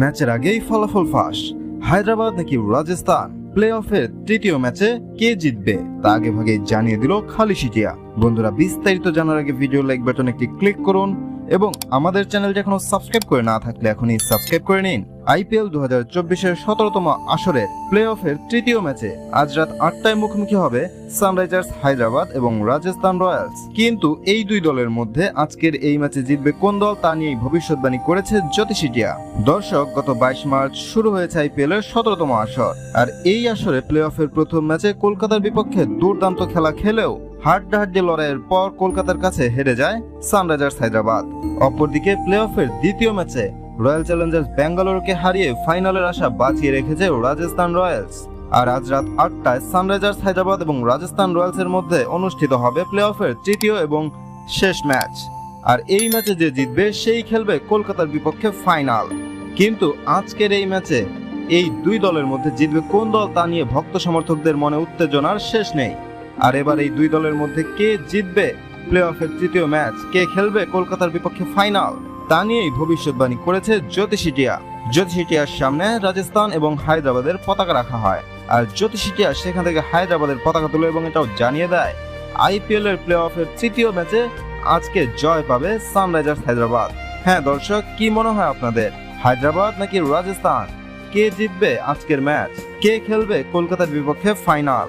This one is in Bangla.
ম্যাচের আগেই ফলাফল ফাঁস। হায়দ্রাবাদ নাকি রাজস্থান? প্লে অফের তৃতীয় ম্যাচে কে জিতবে? তা আগে ভাগে জানিয়ে দিল খালি সিটিয়া বন্ধুরা, বিস্তারিত জানার আগে ভিডিও লাইক বাটন একটি ক্লিক করুন। এবং আমাদের চ্যানেলটি এখনও সাবস্ক্রাইব করে না থাকলে এখনই সাবস্ক্রাইব করে নিন। আইপিএল দু হাজার চব্বিশের সতেরোতম আসরে প্লে অফের তৃতীয় ম্যাচে আজ রাত আটটায় মুখোমুখি হবে সানরাইজার্স হায়দ্রাবাদ এবং রাজস্থান রয়্যালস। কিন্তু এই দুই দলের মধ্যে আজকের এই ম্যাচে জিতবে কোন দল তা নিয়েই ভবিষ্যৎবাণী করেছে জ্যোতিষিটিয়া দর্শক, গত বাইশ মার্চ শুরু হয়েছে আইপিএল এর সতেরোতম আসর। আর এই আসরে প্লে অফের প্রথম ম্যাচে কলকাতার বিপক্ষে দুর্দান্ত খেলা খেলেও হাড্ডাহাড্ডি লড়াইয়ের পর কলকাতার কাছে হেরে যায় সানরাইজার্স হায়দ্রাবাদ। অপরদিকে প্লে অফের দ্বিতীয় ম্যাচে রয়্যাল চ্যালেঞ্জার্স ব্যাঙ্গালোরকে হারিয়ে ফাইনালের আশা বাঁচিয়ে রেখেছে রাজস্থান রয়্যালস। আর আজ রাত আটটায় সানরাইজার্স হায়দ্রাবাদ এবং রাজস্থান রয়্যালসের মধ্যে অনুষ্ঠিত হবে প্লে অফের তৃতীয় এবং শেষ ম্যাচ। আর এই ম্যাচে যে জিতবে, সেই খেলবে কলকাতার বিপক্ষে ফাইনাল। কিন্তু আজকের এই ম্যাচে এই দুই দলের মধ্যে জিতবে কোন দল তা নিয়ে ভক্ত সমর্থকদের মনে উত্তেজনার শেষ নেই। আর এবার এই দুই দলের মধ্যে কে জিতবে প্লে অফের তৃতীয় ম্যাচ, কে খেলবে কলকাতার বিপক্ষে ফাইনাল, তা নিয়েই ভবিষ্যৎবাণী করেছে জ্যোতিষিটিয়া জ্যোতিষিটিয়ার সামনে রাজস্থান এবং হায়দ্রাবাদের পতাকা রাখা হয়। আর জ্যোতিষিটিয়া সেখান থেকে হায়দ্রাবাদের পতাকা তুলে এবং এটাও জানিয়ে দেয় আইপিএল এর প্লে অফের তৃতীয় ম্যাচে আজকে জয় পাবে সানরাইজার্স হায়দ্রাবাদ। হ্যাঁ দর্শক, কি মনে হয় আপনাদের? হায়দ্রাবাদ নাকি রাজস্থান? কে জিতবে আজকের ম্যাচ? কে খেলবে কলকাতার বিপক্ষে ফাইনাল?